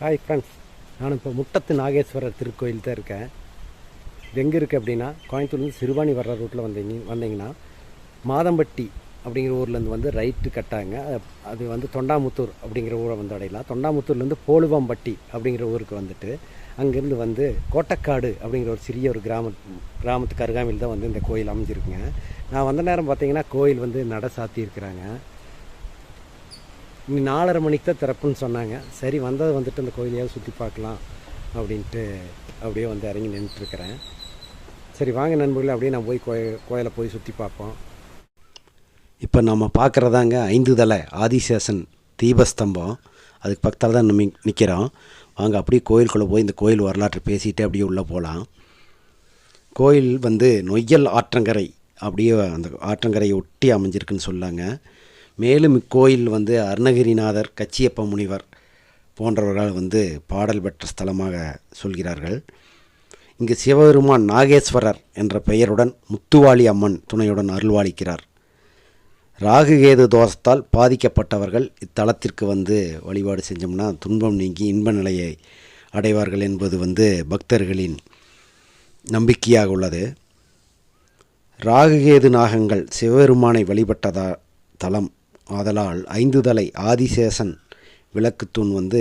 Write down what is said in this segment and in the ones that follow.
Hi friends நான் இப்போ முட்டத்து நாகேஸ்வரர் திருக்கோயில் தான் இருக்கேன். இது எங்கே இருக்குது அப்படின்னா கோயம்புத்தூர்லேருந்து சிறுவாணி வர்ற ரூட்டில் வந்தீங்க வந்தீங்கன்னா மாதம்பட்டி அப்படிங்கிற ஊர்லேருந்து வந்து ரைட்டு கட்டாங்க. அது- அது வந்து தொண்டாமுத்தூர் அப்படிங்கிற ஊரை வந்து அடையலாம். தொண்டாமுத்தூர்லேருந்து போலுவாம்பட்டி அப்படிங்கிற ஊருக்கு வந்துட்டு அங்கேருந்து வந்து கோட்டக்காடு அப்படிங்கிற ஒரு சிறிய ஒரு கிராம கிராமத்துக்கு அருகாமையில் தான் வந்து இந்த கோயில் அமைஞ்சிருக்குங்க. நான் வந்த நேரம் பார்த்தீங்கன்னா கோயில் வந்து நட சாத்தியிருக்கிறாங்க. இனி நாலரை மணிக்கு தான் திறப்புன்னு சொன்னாங்க. சரி வந்தது வந்துட்டு அந்த கோயிலையாவது சுற்றி பார்க்கலாம் அப்படின்ட்டு அப்படியே வந்து இறங்கி நின்றுட்டுருக்கிறேன் சரி வாங்க நண்பர்களே அப்படியே நான் போய் கோயில் கோயிலை போய் சுற்றி பார்ப்போம். இப்போ நம்ம பார்க்குறதாங்க ஐந்து தலை ஆதிசேஷன் தீபஸ்தம்பம். அதுக்கு பக்கத்தில் தான் நம்ம நிற்கிறோம் வாங்க அப்படியே கோயிலுக்குள்ளே போய் இந்த கோயில் வரலாற்றை பேசிட்டு அப்படியே உள்ளே போகலாம். கோயில் வந்து நொய்யல் ஆற்றங்கரை அப்படியே அந்த ஆற்றங்கரையை ஒட்டி அமைஞ்சிருக்குன்னு சொல்லாங்க. மேலும் இக்கோயில் வந்து அருணகிரிநாதர் கச்சியப்ப முனிவர் போன்றவர்கள் வந்து பாடல் பெற்ற ஸ்தலமாக சொல்கிறார்கள். இங்கு சிவபெருமான் நாகேஸ்வரர் என்ற பெயருடன் முத்துவாளி அம்மன் துணையுடன் அருள்வாளிக்கிறார். ராகுகேது தோஷத்தால் பாதிக்கப்பட்டவர்கள் இத்தலத்திற்கு வந்து வழிபாடு செஞ்சோம்னா துன்பம் நீங்கி இன்ப நிலையை அடைவார்கள் என்பது வந்து பக்தர்களின் நம்பிக்கையாக உள்ளது. ராகுகேது நாகங்கள் சிவபெருமானை வழிபட்டதா தலம் ஆதலால் ஐந்து தலை ஆதிசேஷன் விளக்குத்தூண் வந்து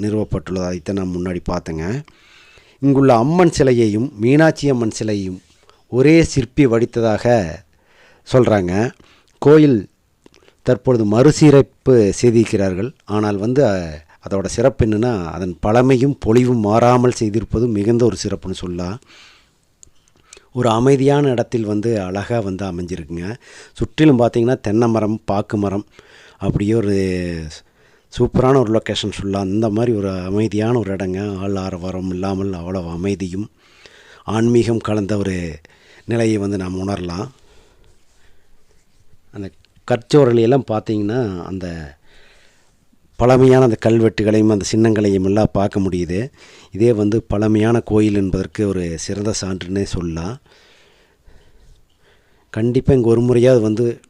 நிறுவப்பட்டுள்ளது. அதைத்தான் நான் முன்னாடி பார்த்தேங்க. இங்குள்ள அம்மன் சிலையையும் மீனாட்சி அம்மன் சிலையும் ஒரே சிற்பி வடித்ததாக சொல்கிறாங்க கோயில் தற்பொழுது மறுசீரமைப்பு செய்திருக்கிறார்கள். ஆனால் வந்து அதோட சிறப்பு என்னென்னா அதன் பழமையும் பொலிவும் மாறாமல் செய்திருப்பது மிகுந்த ஒரு சிறப்புன்னு சொல்லலாம். ஒரு அமைதியான இடத்தில் வந்து அழகாக வந்து அமைஞ்சிருக்குங்க. சுற்றிலும் பார்த்தீங்கன்னா தென்னை மரம் பாக்கு மரம் அப்படியே ஒரு சூப்பரான ஒரு லொக்கேஷன் சொல்லலாம் அந்த மாதிரி ஒரு அமைதியான ஒரு இடங்க. ஆள் ஆரவாரம் இல்லாமல் அவ்வளோ அமைதியும் ஆன்மீகம் கலந்த ஒரு நிலையை வந்து நாம் உணரலாம். அந்த கற்சோரலையெல்லாம் பார்த்திங்கன்னா அந்த பழமையான அந்த கல்வெட்டுகளையும் அந்த சின்னங்களையும் எல்லாம் பார்க்க முடியுது. இதே வந்து பழமையான கோயில் என்பதற்கு ஒரு சிறந்த சான்றுன்னே சொல்லலாம். கண்டிப்பாக இங்கே ஒரு முறையாவது வந்து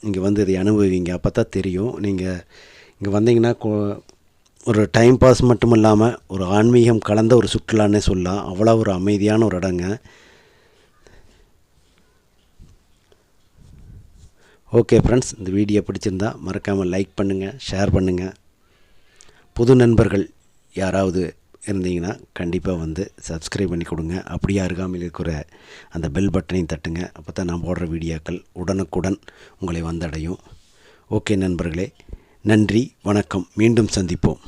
இங்கே வந்து இதை அனுபவிங்க. அப்போ தான் தெரியும். நீங்கள் இங்கே வந்தீங்கன்னா கோ- ஒரு டைம் பாஸ் மட்டும் இல்லாமல் ஒரு ஆன்மீகம் கலந்த ஒரு சுற்றுலான்னே சொல்லலாம். அவ்வளோ ஒரு அமைதியான ஒரு இடங்க. ஓகே ஃப்ரெண்ட்ஸ் இந்த வீடியோ பிடிச்சிருந்தா மறக்காமல் லைக் பண்ணுங்கள் ஷேர் பண்ணுங்கள் புது நண்பர்கள் யாராவது இருந்தீங்கன்னா கண்டிப்பாக வந்து சப்ஸ்கிரைப் பண்ணி கொடுங்க. அப்படியே அருகாமையில் இருக்கிற அந்த பெல் பட்டனையும் தட்டுங்க. அப்போ தான் நான் போடுற வீடியோக்கள் உடனுக்குடன் உங்களை வந்தடையும். ஓகே நண்பர்களே நன்றி வணக்கம். மீண்டும் சந்திப்போம்.